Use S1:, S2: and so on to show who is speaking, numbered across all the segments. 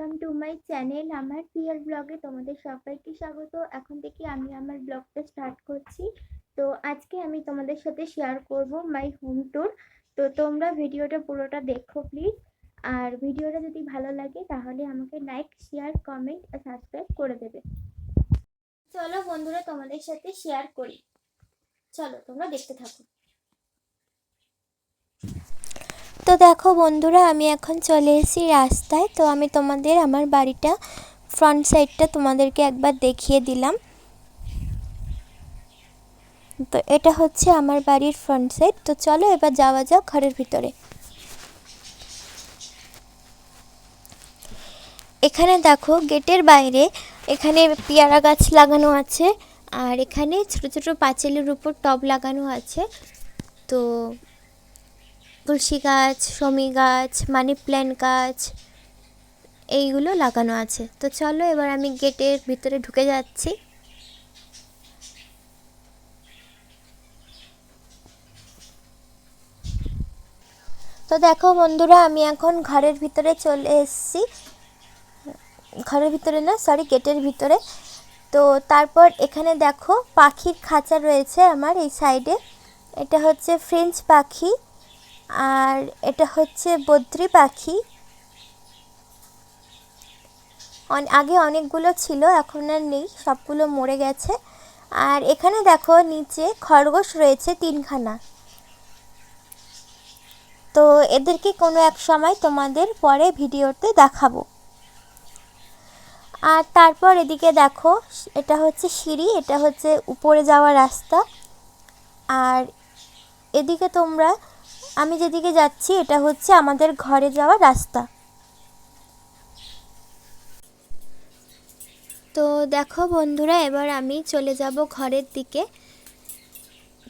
S1: Welcome to my channel আমার পিয়ার ব্লগে তোমাদের সবাইকে স্বাগত। এখন থেকে আমি আমার ব্লগটা স্টার্ট করছি। তো আজকে আমি তোমাদের সাথে শেয়ার করব মাই হোম ট্যুর তো তোমরা ভিডিওটা পুরোটা দেখো প্লিজ আর ভিডিওটা যদি ভালো লাগে, তাহলে আমাকে লাইক শেয়ার কমেন্ট আর সাবস্ক্রাইব করে দেবে। চলো বন্ধুরা তোমাদের সাথে শেয়ার করি। চলো, তোমরা দেখতে থাকো। তো দেখো বন্ধুরা, আমি এখন চলে এসেছি রাস্তায়। তো আমি তোমাদের আমার বাড়িটা ফ্রন্ট সাইডটা তোমাদেরকে একবার দেখিয়ে দিলাম। তো এটা হচ্ছে আমার বাড়ির ফ্রন্ট সাইড তো চলো এবার যাওয়া যাক ঘরের ভিতরে। এখানে দেখো গেটের বাইরে এখানে পেয়ারা গাছ লাগানো আছে, আর এখানে ছোট ছোট পাঁচিলের উপর টব লাগানো আছে। তো তুলসী গাছ, শমি গাছ, মানি প্ল্যান্ট গাছ, এইগুলো লাগানো আছে। তো চলো এবার আমি গেটের ভিতরে ঢুকে যাচ্ছি। তো দেখো বন্ধুরা, আমি এখন ঘরের ভিতরে চলে এসেছি। ঘরের ভিতরে না সরি গেটের ভিতরে। তো তারপর এখানে দেখো পাখির খাঁচা রয়েছে আমার এই সাইডে এটা হচ্ছে ফ্রেঞ্চ পাখি। আর এটা হচ্ছে বদ্রি পাখি। আগে অনেকগুলো ছিল, এখন আর নেই, সবগুলো মরে গেছে। আর এখানে দেখো, নিচে খরগোশ রয়েছে তিনখানা। তো এদেরকে কোনো এক সময় তোমাদের পরে ভিডিওতে দেখাবো। আর তারপর এদিকে দেখো, এটা হচ্ছে সিঁড়ি, এটা হচ্ছে উপরে যাওয়ার রাস্তা। আর এদিকে তোমরা আমি যেদিকে যাচ্ছি, এটা হচ্ছে আমাদের ঘরে যাওয়ার রাস্তা। তো দেখো বন্ধুরা, এবার আমি চলে যাব ঘরের দিকে।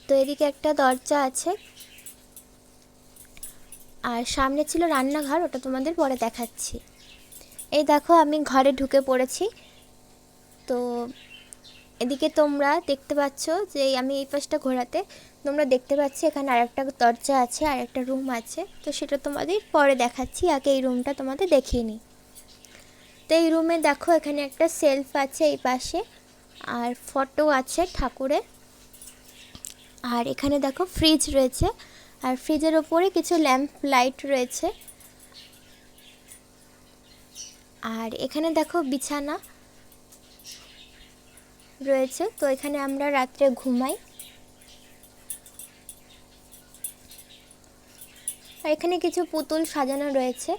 S1: তো এদিকে একটা দরজা আছে। আর সামনে ছিল রান্নাঘর, ওটা তোমাদের পরে দেখাচ্ছি। এই দেখো, আমি ঘরে ঢুকে পড়েছি। তো এদিকে তোমরা দেখতে পাচ্ছ যে আমি এই পাশটা ঘোরাতে, তোমরা দেখতে পাচ্ছ এখানে আরেকটা দরজা আছে আর একটা রুম আছে। তো সেটা তোমাদের পরে দেখাচ্ছি, আগে এই রুমটা তোমাদের দেখিয়ে নিই। তো এই রুমে দেখো এখানে একটা সেলফ আছে এই পাশে, আর ফটো আছে ঠাকুরের আর এখানে দেখো ফ্রিজ রয়েছে, আর ফ্রিজের ওপরে কিছু ল্যাম্প লাইট রয়েছে। আর এখানে দেখো বিছানা রয়েছে। তো এখানে আমরা রাত্রে ঘুমাই। আর এখানে কিছু পুতুল সাজানো রয়েছে।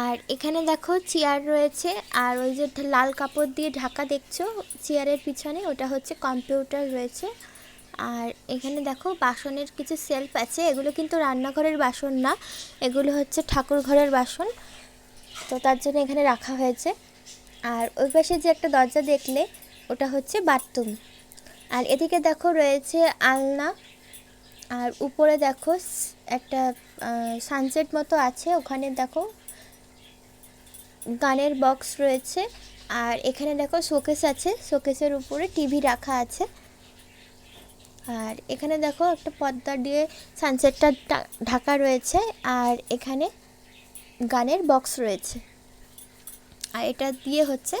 S1: আর এখানে দেখো চেয়ার রয়েছে। আর ওই যে লাল কাপড় দিয়ে ঢাকা দেখছ, চেয়ারের পিছনে, ওটা হচ্ছে কম্পিউটার রয়েছে। আর এখানে দেখো বাসনের কিছু সেলফ আছে। এগুলো কিন্তু রান্নাঘরের বাসন না, এগুলো হচ্ছে ঠাকুর ঘরের বাসন। তো তার জন্য এখানে রাখা হয়েছে। আর ওই পাশে যে একটা দরজা দেখলে, ওটা হচ্ছে বাথরুম। আর এদিকে দেখো রয়েছে আলনা, আর উপরে দেখো একটা সানসেট মতো আছে। ওখানে দেখো গানের বক্স রয়েছে। আর এখানে দেখো শোকেস আছে। শোকেসের উপরে টিভি রাখা আছে। আর এখানে দেখো একটা পর্দা দিয়ে সানসেটটা ঢাকা রয়েছে। আর এখানে গানের বক্স রয়েছে। আর এটা দিয়ে হচ্ছে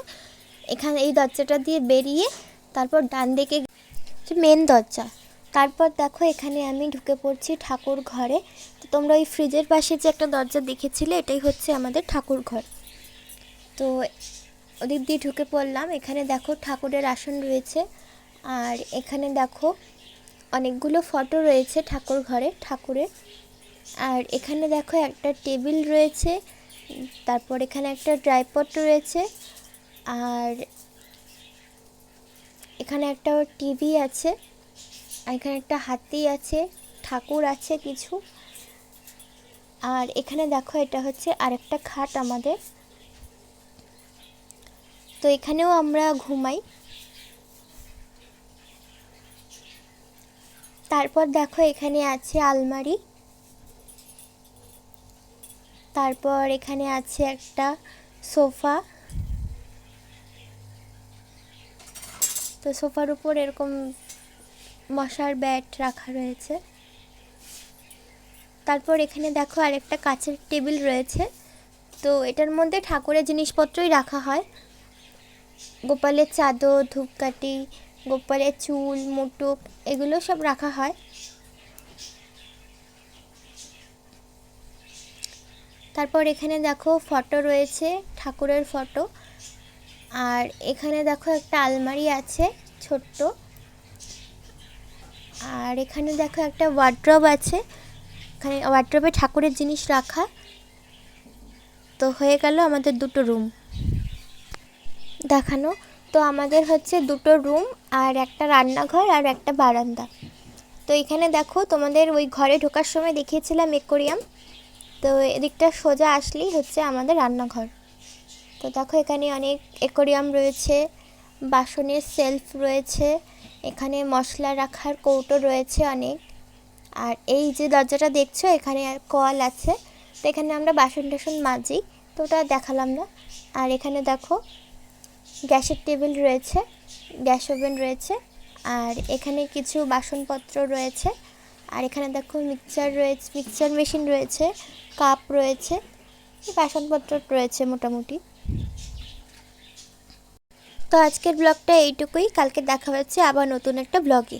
S1: এখানে এই দরজাটা দিয়ে বেরিয়ে তারপর ডান দিকে মেন দরজা। তারপর দেখো এখানে আমি ঢুকে পড়ছি ঠাকুর ঘরে। তো তোমরা ওই ফ্রিজের পাশে যে একটা দরজা দেখেছিলে, এটাই হচ্ছে আমাদের ঠাকুর ঘর। তো ওদিক দিয়ে ঢুকে পড়লাম। এখানে দেখো ঠাকুরের আসন রয়েছে। আর এখানে দেখো অনেকগুলো ফটো রয়েছে ঠাকুর ঘরে, ঠাকুরের। আর এখানে দেখো একটা টেবিল রয়েছে। তারপর এখানে একটা ড্রাইপট রয়েছে, আর এখানে একটা টিভি আছে, আর এখানে একটা হাতি আছে, ঠাকুর আছে কিছু। আর এখানে দেখো এটা হচ্ছে আরেকটা খাট আমাদের। তো এখানেও আমরা ঘুমাই। তারপর দেখো এখানে আছে আলমারি। তারপর এখানে আছে একটা সোফা। তো সোফার উপর এরকম মশার ব্যাট রাখা রয়েছে। তারপর এখানে দেখো আরেকটা কাচের টেবিল রয়েছে। তো এটার মধ্যে ঠাকুরের জিনিসপত্রই রাখা হয়। গোপালের চাদর, ধূপকাঠি, গোপালের চুল, মুটুক, এগুলো সব রাখা হয়। তারপর এখানে দেখো ফটো রয়েছে, ঠাকুরের ফটো। আর এখানে দেখো একটা আলমারি আছে, ছোট্ট। আর এখানে দেখো একটা ওয়ার্ড্রব আছে। এখানে ওয়ার্ড্রবে ঠাকুরের জিনিস রাখা। তো হয়ে গেল আমাদের দুটো রুম দেখানো। তো আমাদের হচ্ছে দুটো রুম আর একটা রান্নাঘর আর একটা বারান্দা। তো এখানে দেখো তোমাদের ওই ঘরে ঢোকার সময় দেখিয়েছিলাম একুরিয়াম তো এদিকটা সোজা আসলেই হচ্ছে আমাদের রান্নাঘর। তো দেখো এখানে অনেক একুরিয়াম রয়েছে, বাসনের সেলফ রয়েছে, এখানে মশলা রাখার কৌটো রয়েছে অনেক। আর এই যে দরজাটা দেখছ, এখানে কল আছে। তো এখানে আমরা বাসন টাসন মাজি, তো ওটা দেখালাম না। আর এখানে দেখো গ্যাসের টেবিল রয়েছে, গ্যাস ওভেন রয়েছে, আর এখানে কিছু বাসনপত্র রয়েছে। আর এখানে দেখো মিক্সচার রয়েছে মিক্সচার মেশিন রয়েছে। কাপ রয়েছে, বাসনপত্র রয়েছে মোটামুটি। তো আজকের ব্লগটা এইটুকুই, কালকে দেখা হচ্ছে আবার নতুন একটা ব্লগে।